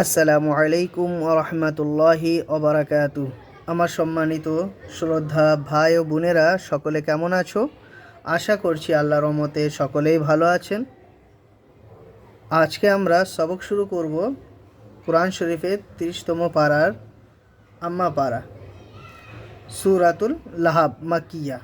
আসসালামু আলাইকুম রহমতুল্লাহি ওবরাকাতু আমার সম্মানিত শ্রদ্ধা ভাই ও বোনেরা, সকলে কেমন আছো? আশা করছি আল্লাহ রহমতে সকলেই ভালো আছেন। আজকে আমরা সবক শুরু করব কোরআন শরীফের তিরিশতম পাড়ার আম্মা পাড়া সুরাতুল লাহাব মাকিয়া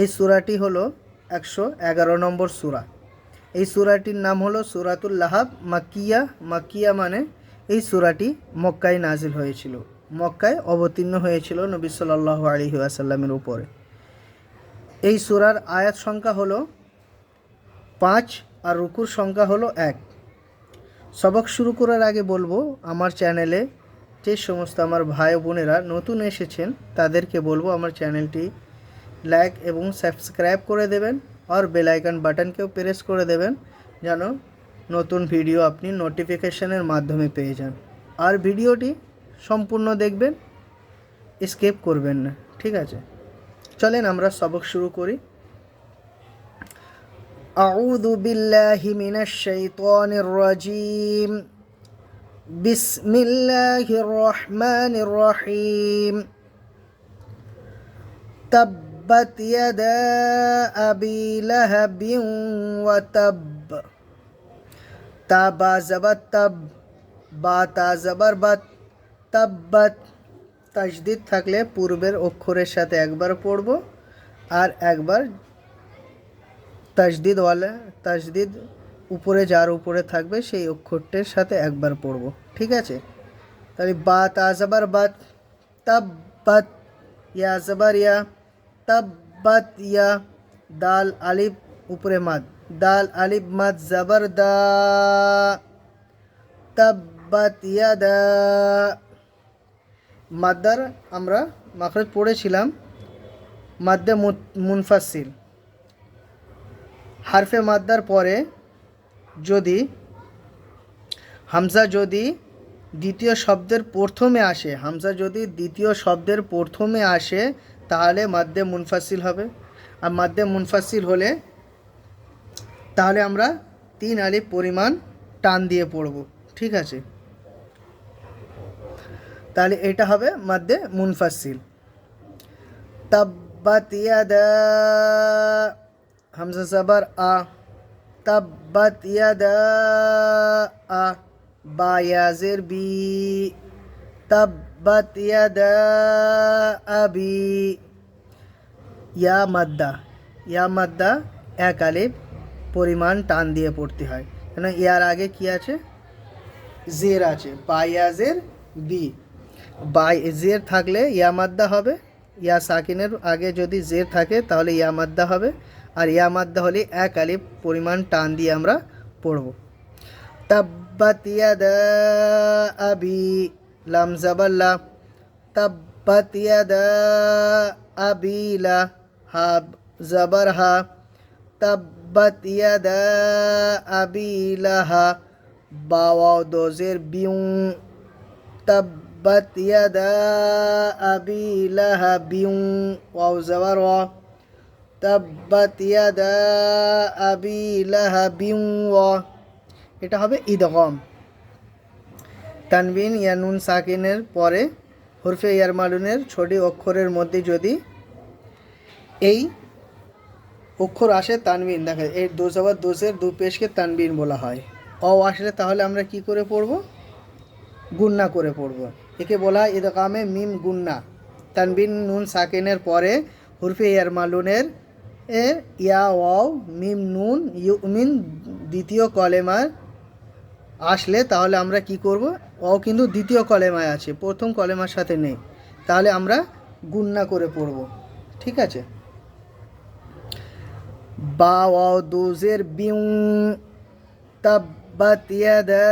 এই সুরাটি হলো একশো এগারো নম্বর সুরা। এই সুরাটির নাম হলো সুরাতুল লাহাব মাকিয়া মাকিয়া মানে এই সুরাটি মক্কায় নাজিল হয়েছিল। মক্কায় অবতীর্ণ হয়েছিল নবী সাল্লাহ আলহি আসাল্লামের উপরে। এই সুরার আয়াত সংখ্যা হলো পাঁচ আর রুকুর সংখ্যা হলো এক। সবক শুরু করার আগে বলব, আমার চ্যানেলে যে সমস্ত আমার ভাই বোনেরা নতুন এসেছেন, তাদেরকে বলব আমার চ্যানেলটি লাইক এবং সাবস্ক্রাইব করে দেবেন আর বেল আইকন বাটনকেও প্রেস করে দেবেন যেন নতুন ভিডিও আপনি নোটিফিকেশনের মাধ্যমে পেয়ে যান আর ভিডিওটি সম্পূর্ণ দেখবেন স্কেপ করবেন না ঠিক আছে চলেন আমরা সবক শুরু করি أعوذ بالله من الشيطان الرجيم بسم الله الرحمن الرحيم تبت يدا أبي لهب وتب তাবা জবর তব বা তা জবর বাত তব্বত। তাজদিদ থাকলে পূর্বের অক্ষরের সাথে একবার পড়ব আর একবার তাজদিদওয়ালা তাজদিদ উপরে যার উপরে থাকবে সেই অক্ষরটির সাথে একবার পড়ব, ঠিক আছে? তাহলে বা তা জবর বাত তব্বত ইয়া জবর ইয়া তব্বত, ইয়া, দাল, আলিফ, উপরে মাদ। দাল আলিফ মাদ জবর দা। তাব্বাত ইয়াদা। মাদ্দার আমরা মাখরজ পড়েছিলাম, মাদ্দে মুনফাসিল হারফে মাদ্দার পরে যদি, হামজা যদি দ্বিতীয় শব্দের প্রথমে আসে, হামজা যদি দ্বিতীয় শব্দের প্রথমে আসে, তাহলে মাদ্দে মুনফাসিল হবে। আর মাদ্দে মুনফাসিল হলে তাহলে আমরা তিন আলিফ পরিমাণ টান দিয়ে পড়ব, ঠিক আছে? তাহলে এটা হবে মাদ্দে মুনফাসিল তাব্বাত ইয়াদা, হামজা জাবার আ। তাব্বাত ইয়াদা, আ। বা ইয়াজের বি। তাব্বাত ইয়াদা আবি ইয়া মাদ্দা ইয়া মাদ্দা, এক আলিফ। পরিমাণ টান দিয়ে পড়তে হয়। কেন? ইয়ার আগে কি আছে? জের আছে। বায়াজের বি বাই জের থাকলে ইয়ামাদ্দা হবে। ইয়া সাকিনের আগে যদি জের থাকে, তাহলে ইয়ামাদ্দা হবে। আর ইয়ামাদ্দা হলে এক আলিফ পরিমাণ টান দিয়ে আমরা পড়ব। তাব্বাত ইয়াদা আবি লাম জাবাল্লা। তাব্বাত আবিলা হাব জাবার হা তাব্বাত ইয়াদা আবি লাহা, বাওয়াও দোজের বিউ, তাব্বাত ইয়াদা আবি লাহা বিউ, ওয়াও জাবার ওয়া, তাব্বাত ইয়াদা আবি লাহা বিউ ওয়া। এটা হবে ঈদগম তানবিন ইয়ানুন সাকিনের পরে হরফে ইয়ার মালুনের ছোটি অক্ষরের মধ্যে যদি এই অক্ষর আসে তানবিন দেখা এই দোষ আবার দোষের দু পেশকে তানবিন বলা হয়। অ আসলে তাহলে আমরা কি করে পড়ব? গুন্না করে পড়ব। একে বলা হয় ইদকামে মিম গুন্না। তানবিন নুন সাকিনের পরে হুরফে ইয়ার মালুনের এর ইয়া ওয়াও মিম নুন ইউমিন দ্বিতীয় কলেমার আসলে তাহলে আমরা কি করব? ও কিন্তু দ্বিতীয় কলেমায় আছে, প্রথম কলেমার সাথে নেই। তাহলে আমরা গুন্না করে পড়ব। ঠিক আছে? বা ওয়াও দুজের বিউ তাব্বাত ইয়াদা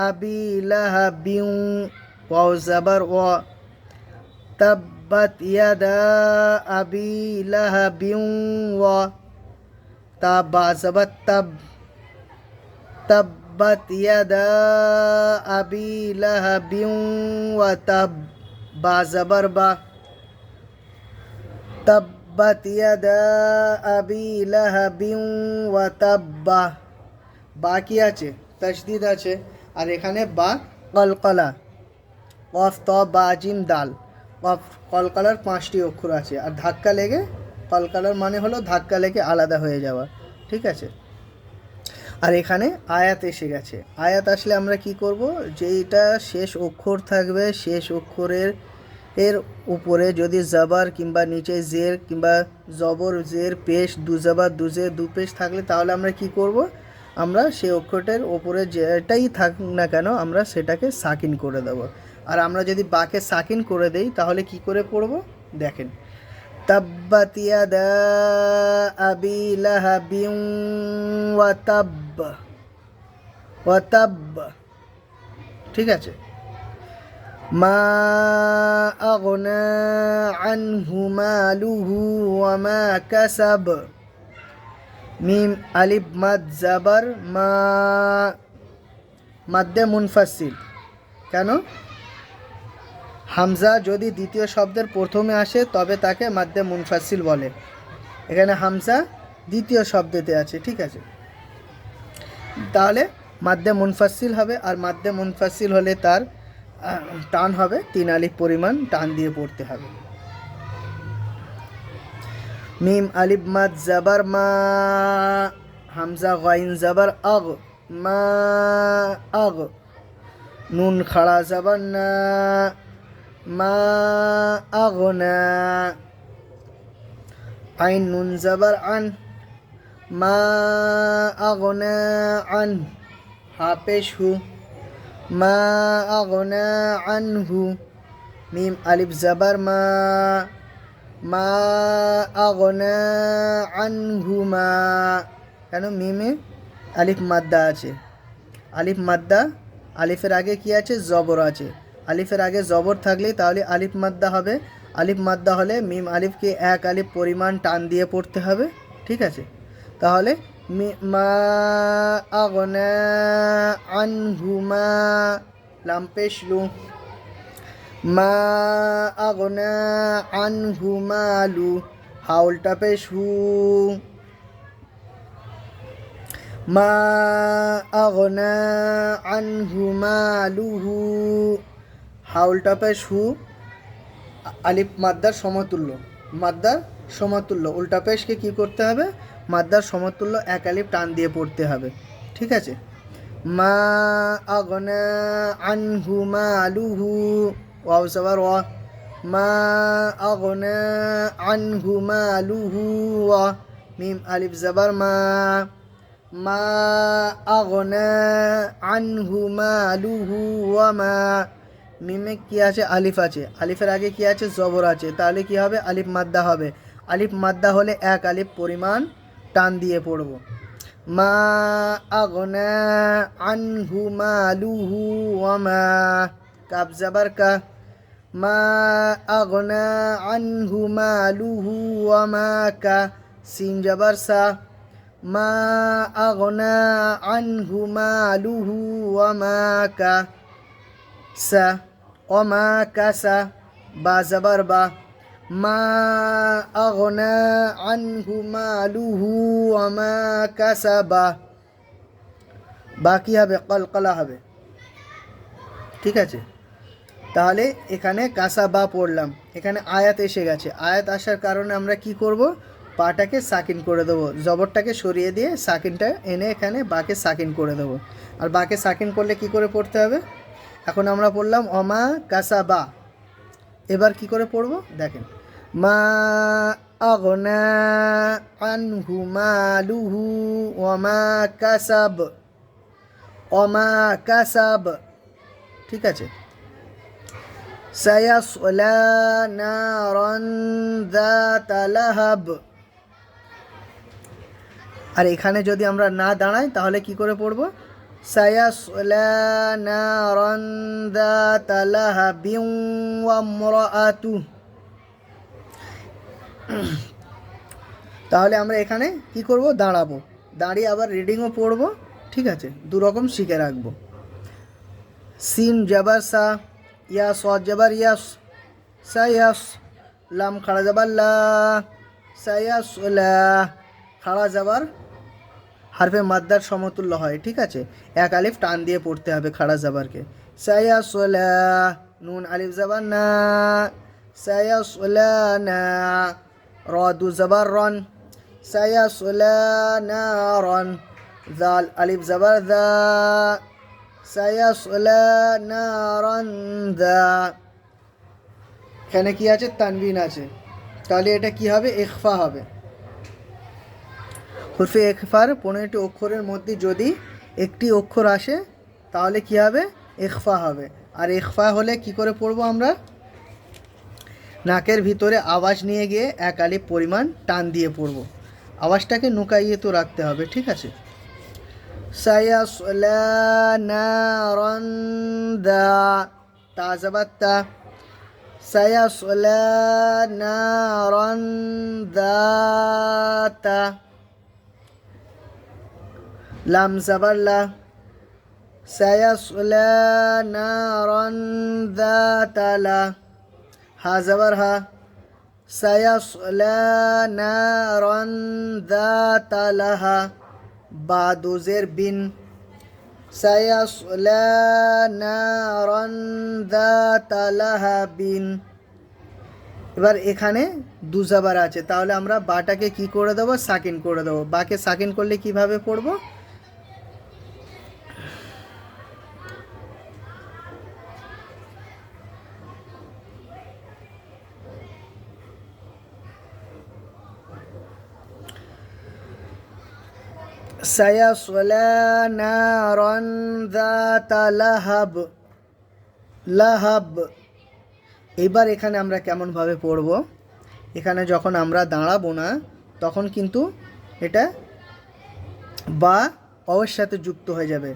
আবি লাহাবিউ ওয়াও জাবার ওয়া তাব্বাত ইয়াদা আবি লাহাবিউ ওয়া তাবা জাবাত তাব তাব্বাত ইয়াদা আবি লাহাবিউ ওয়া তাব বা জাবার বা তাব ইয়াদা আবি লাহাবিন ওয়া তাব্বা বাকি আছে তাসদিদ আছে, আর এখানে বা কলকলা, কফ ত বা জিম দাল কফ, কলকলার পাঁচটি অক্ষর আছে, আর ধাক্কা লেগে কলকলার মানে হলো ধাক্কা লেগে আলাদা হয়ে যাওয়া, ঠিক আছে? আর এখানে আয়াত এসে গেছে, আয়াত আসলে আমরা কি করব? যেইটা শেষ অক্ষর থাকবে, শেষ অক্ষরের এর উপরে যদি জাবার কিংবা নিচে জের কিংবা জবর, জের, পেশ দু জাবার দু জের দু পেশ থাকলে তাহলে আমরা কি করব? আমরা সেই অক্ষরটার ওপরে যেটাই থাক না কেন আমরা সেটাকে সাকিন করে দেব। আর আমরা যদি বাকে সাকিন করে দেই, তাহলে কি করে পড়ব? দেখেন। তাব্বাত ইয়াদা আবি লাহাবিন ওয়া তাব্ব। ওয়া তাব্ব। ঠিক আছে? আগনা আনহু মালুহু ওয়া মা কাসাব। মিম আলিফ মাদ মা মাদ্দে মুনফাসিল কেন? হামজা যদি দ্বিতীয় শব্দের প্রথমে আসে, তবে তাকে মাদ্দে মুনফাসিল বলে। এখানে হামজা দ্বিতীয় শব্দতে আছে, ঠিক আছে? তাহলে মাদ্দে মুনফাসিল হবে, আর মাদ্দে মুনফাসিল হলে তার টান হবে, তিন আলিফ পরিমাণ টান দিয়ে পড়তে হবে। মিম আলিফ মাদ জাবার মা, হামজা গাইন জাবার আগ, মা আগ, নুন খাড়া জাবার না, মা আগনা আইন নুন জাবার আন, মা আগনা আন, হাপেশ হু। মা আগনা আনহু, মিম আলিফ জাবার মা মা আগনা আনহু মা, কেন মিমে? আলিফ মাদ্দা আছে। আলিফ মাদ্দা, আলিফের আগে কি আছে? জবর আছে। আলিফের আগে জবর থাকলেই তাহলে আলিফ মাদ্দা হবে। আলিফ মাদ্দা হলে মিম আলিফকে এক আলিফ পরিমাণ টান দিয়ে পড়তে হবে। ঠিক আছে? তাহলে মি- আগনা আনহুমা লাম্পেশ লু মা আগনা আনহুমা লু, হাউলটা পেশ। হু মা আগনা আনহু মালুহু হাউলটা পেশ। হু আলিফ মাদ্দার সমতুল্য। মাদ্দার সমতুল্য। উল্টা পেশকে কি করতে হবে? মাদ্দার সমতুল্য এক আলিফ টান দিয়ে পড়তে হবে। ঠিক আছে? মা আগনা আনহু মালুহু, ওয়াও সাবার ওয়া। মা আগনা আনহু মালুহু ওয়া। মিম আলিফ জাবার মা। মা আগনা আনহু মালুহু ওয়া মা। মিমে কি আছে? আলিফ আছে। আলিফের আগে কি আছে? জবর আছে। তাহলে কি হবে? আলিফ মাদ্দা হবে। আলিফ মাদ্দা হলে এক আলিফ পরিমাণ টান দিয়ে পড়ব। মা আগনা আনহু মালুহু ওয়া মা কাব জাবার কা মা আগনা আনহু মালুহু ওয়া মা কা সিন জাবার সা মা আগনা আনহু মালুহু ওয়া মা কা সা অমা কাসা বা জাবার বা। মা আনহু মালুহু অমা কাসা বা বাকি হবে, কলকলা হবে। ঠিক আছে? তাহলে এখানে কাসা বা পড়লাম। এখানে আয়াত এসে গেছে। আয়াত আসার কারণে আমরা কি করব? পাটাকে সাকিন করে দেবো। জবরটাকে সরিয়ে দিয়ে সাকিনটা এনে এখানে বাকে সাকিন করে দেবো। আর বাকে সাকিন করলে কি করে পড়তে হবে? এখন আমরা পড়লাম অমা কাসা বা এবার কি করে পড়ব? দেখেন। মা আগনা আনহু মালুহু ওমা কাসাব। অমা কাসাব। ঠিক আছে? সায়াসলা নারন যাতা লাহাব। আর এখানে যদি আমরা না দাঁড়াই, তাহলে কি করে পড়ব? নারন যাতা লাহাবিন ওয়া ইমরাআতু তাহলে আমরা এখানে কি করব? দাঁড়াবো। দাঁড়িয়ে আবার রিডিংও পড়ব, ঠিক আছে? দু রকম শিখে রাখব। সিন জাবার সা, ইয়া সদ জাবার ইয়াস সায়াস লাম খাড়া যাবার লা সায়াস লা, খাড়া যাবার হারফে মাদ্দার সমতুল্য হয়, ঠিক আছে? এক আলিফ টান দিয়ে পড়তে হবে খাড়া জাবারকে। সায়া সোলা নুন আলিফ জাবার না সায়া সোলা না র দু জাবার রন সায়া সোলা না রন জাল আলিফ জাবার দা, সায়া সোলা না রন দা। এখানে কি আছে? তানবিন আছে। তাহলে এটা কি হবে? ইখফা হবে। হরফে ইখফার পনেরোটি অক্ষরের মধ্যে যদি একটি অক্ষর আসে, তাহলে কি হবে? ইখফা হবে। আর ইখফা হলে কি করে পড়ব আমরা? নাকের ভিতরে আওয়াজ নিয়ে গিয়ে এক আলিফ পরিমাণ টান দিয়ে পড়বো আওয়াজটাকে নুকাইয়ে তো রাখতে হবে ঠিক আছে সায়াসলা নারান দা তাজাবাত্তা سيصلى نارا ذات لم زبر لا سيصلى نارا ذات لا হা হাসলা হা। তালাহা বাদুজের বিন। তালাহা বিন। এবার এখানে দুজাবার আছে, তাহলে আমরা বাটাকে কি করে দেবো? সাকিন করে দেবো। বাকে সাকিন করলে কীভাবে পড়ব? سيصلى نارا ذات لهب লাহাব এবার এখানে আমরা কেমনভাবে পড়ব এখানে যখন আমরা দাঁড়াবো না তখন কিন্তু এটা বা অয়ের সাথে যুক্ত হয়ে যাবে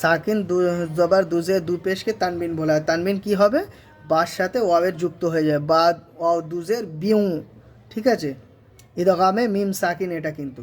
সাকিন দু জবার দুজে দু পেশকে তানবিন বলা হয় তানবিন কি হবে বার সাথে ওয়াবের যুক্ত হয়ে যাবে বা অ দুজের বিউ ঠিক আছে ইদগামে মিম সাকিন এটা কিন্তু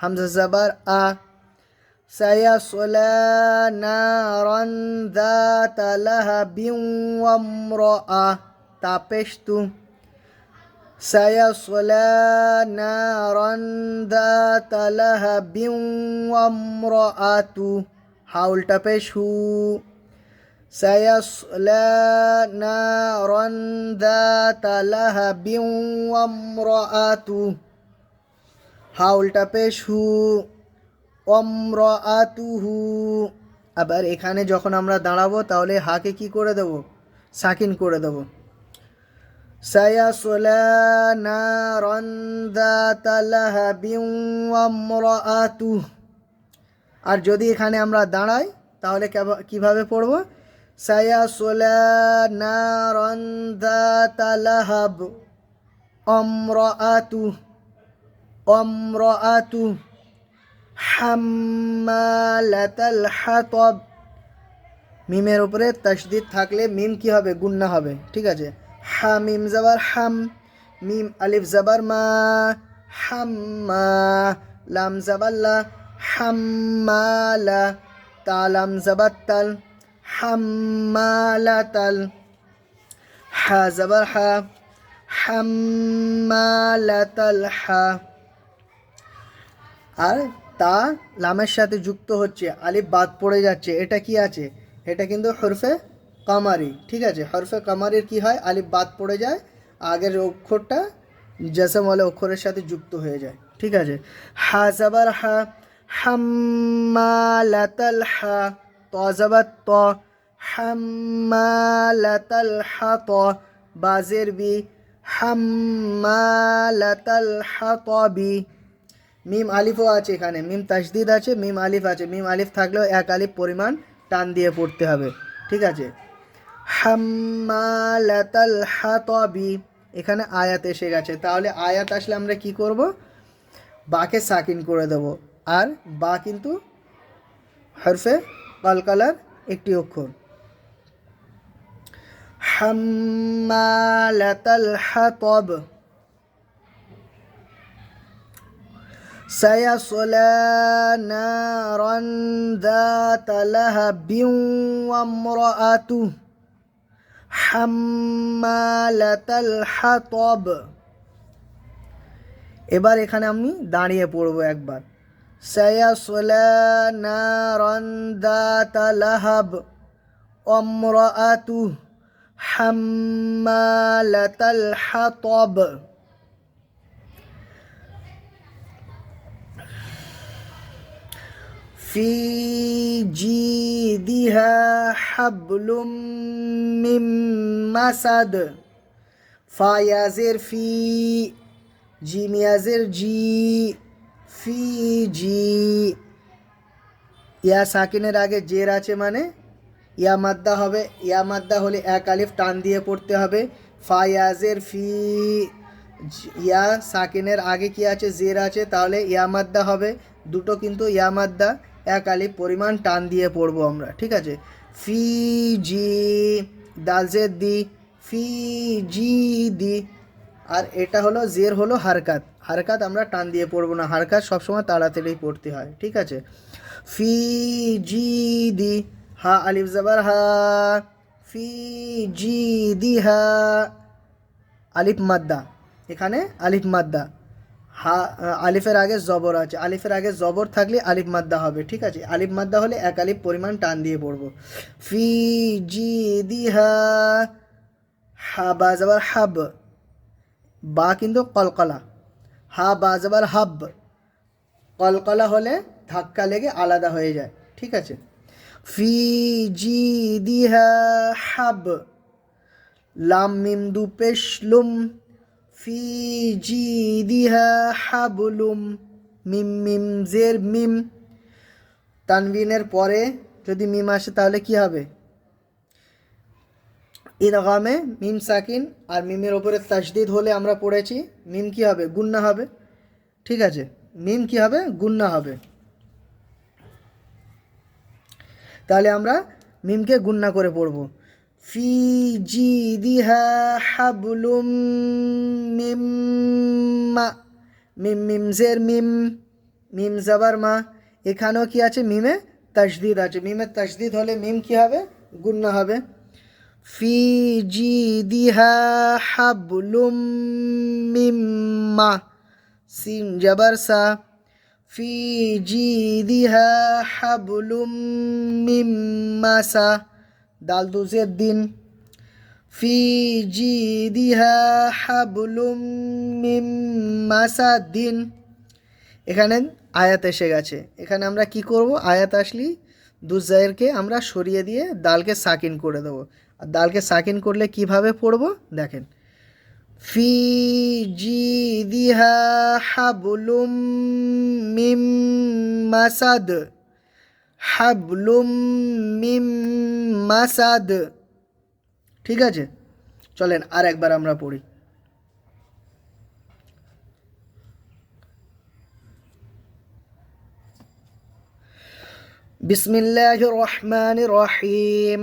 হামজা জাবার আ سيصلى نارا ذات لهب وامرأة তাপেশতু سيصلى نارا ذات لهب وامرأة হাউলটা পেশ হু سيصلى نارا ذات لهب وامرأته হাউলটা পেশ হু অম্র আতুহু আবার এখানে যখন আমরা দাঁড়াবো, তাহলে হাকে কি করে দেব? সাকিন করে দেব। সায়াসলা নারন দাতা লাহাবিউ অম্রআতু আর যদি এখানে আমরা দাঁড়াই, তাহলে কীভাবে পড়ব? সায়াসলা নারন দাতা অম্র অম্রআতু অম্রআতু হাম্মালাতাল হাতব মিমের উপরে তসদিদ থাকলে মিম কি হবে? গুন্না হবে। ঠিক আছে? হা মিম জাবার হাম, মিম আলিফ জাবার মা, হাম্মা, লাম জাবাল্লা হাম্মালা তালাম জাবাত্তাল হাম্মালাতাল হা জাবার হা হাম্মালাতাল হা। আর তা লামের সাথে যুক্ত হচ্ছে, আলিফ বাদ পড়ে যাচ্ছে, এটা কি আছে? এটা কিন্তু হরফে কামারি, ঠিক আছে? হরফে কামারির কি হয়? আলিফ বাদ পড়ে যায়, আগের অক্ষরটা জেসেমলে অক্ষরের সাথে যুক্ত হয়ে যায়, ঠিক আছে? হা জাবার হা, হাম্মালাতাল হা, ত জাবার ত, হাম্মালাতাল হা ত, বাজের বি, হাম্মালাতাল হা ত বি মিম আলিফও আছে এখানে। মিম তাসদিদ আছে, মিম আলিফ আছে। মিম আলিফ থাকলেও এক আলিফ পরিমাণ টান দিয়ে পড়তে হবে। ঠিক আছে? হাম্মালাতাল হাতবি। এখানে আয়াত এসে গেছে। তাহলে আয়াত আসলে আমরা কি করব? বাকে সাকিন করে দেব। আর বা কিন্তু হরফে কলকালার একটি অক্ষর। হাম্মালাতাল হাতব। سيصلى نارا ذات لهب وامرأته حمالة الحطب এবার এখানে আমি দাঁড়িয়ে পড়বো একবার سيصلى نارا ذات لهب وامرأته حمالة الحطب في جيدها حبل من مسد فيازر في جيم يازر جي في জি ইয়া সাকিনের আগে জের আছে মানে ইয়া মাদ্দা হবে ইয়া মাদ্দা হলে এক আলিফ টান দিয়ে পড়তে হবে ফায়াজের ফি জি- ইয়া সাকিনের আগে কি আছে জের আছে তাহলে ইয়া মাদ্দা হবে দুটো কিন্তু ইয়া মাদ্দা এক পরিমাণ টান দিয়ে পড়ব আমরা, ঠিক আছে? ফি জি দালজের দি ফি জি দি, আর এটা হলো জের হলো হারকাত। হারকাত আমরা টান দিয়ে পড়ব না, হারকাত সবসময় তাড়াতাড়ি পড়তে হয়, ঠিক আছে? ফি জি দি, হা, আলিফ জবর হা ফি জি দি হা, আলিফ মাদ্দা, এখানে আলিফ মাদ্দা। হা আলিফের আগে জবর আছে। আলিফের আগে জবর থাকলে আলিফ মাদ্দা হবে, ঠিক আছে? আলিফ মাদ্দা হলে এক আলিফ পরিমাণ টান দিয়ে পড়ব। ফি, জি, দি, হা বা হাব। বা কিন্তু কলকলা। হা, বা হাব। কলকলা হলে ধাক্কা লেগে আলাদা হয়ে যায়, ঠিক আছে? ফি, জি দিহা হাব। লাম, মিম, দু পেশলুম ফি জি মিম মিম মিম। তানবিনের পরে যদি মিম আসে তাহলে কি হবে? ইদগামে মিম সাকিন আর মিমের ওপরে তাসদিদ হলে আমরা পড়েছি, মিম কি হবে? গুন্না হবে। ঠিক আছে, মিম কি হবে? গুন্না হবে। তাহলে আমরা মিমকে গুন্না করে পড়ব। ফি জি দিহা হাবলুম মিম মা মিম মিম জের মিম মিম জাবার মা এখানেও কি আছে মিমে তাসদিদ আছে মিমে তাসদিদ হলে মিম কি হবে গুন্না হবে ফি জি দিহা হাবলুম মিম মা সিন জাবার সা في جيدها حبل من مسا دال দালদুজের দিন। ফি দিহা হাবলুম মিম মাসাদিন। এখানে আয়াত এসে গেছে। এখানে আমরা কি করব? আয়াত আসলি দুজায়েরকে আমরা সরিয়ে দিয়ে দালকে সাকিন করে দেবো। আর দালকে সাকিন করলে কীভাবে পড়ব? দেখেন। ফি দিহা হাবলুম মিম মাসাদ। حبل من مسد ঠিক আছে চলেন আর একবার আমরা পড়ি بسم الله الرحمن الرحيم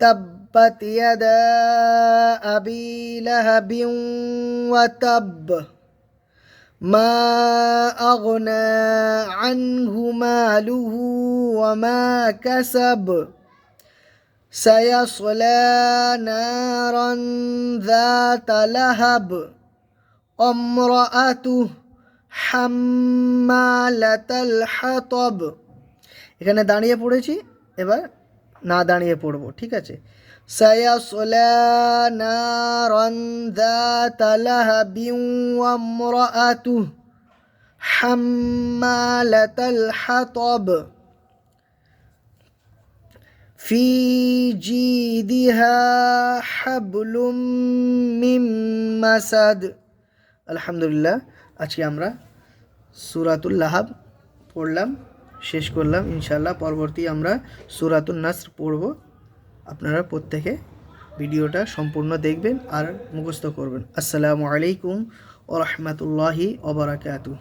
تبت يدا أبي لهب وتب ما أغنى عنه ماله وما كسب سيصلى نارا ذات لهب امرأته حمالة الحطب এখানে দাঁড়িয়ে পড়েছি এবার না দাঁড়িয়ে পড়বো ঠিক আছে سيصلى نارا ذات لهب وامرأته حمالة الحطب في جيدها حبل من مسد আলহামদুলিল্লাহ আজকে আমরা সুরাতুল লাহাব পড়লাম শেষ করলাম ইনশাল্লাহ পরবর্তী আমরা সুরাতুল নাসর পড়ব আপনারা প্রত্যেকে ভিডিওটা সম্পূর্ণ দেখবেন আর মুখস্থ করবেন। আসসালামু আলাইকুম ও রহমতুল্লাহি ওবরাকাতু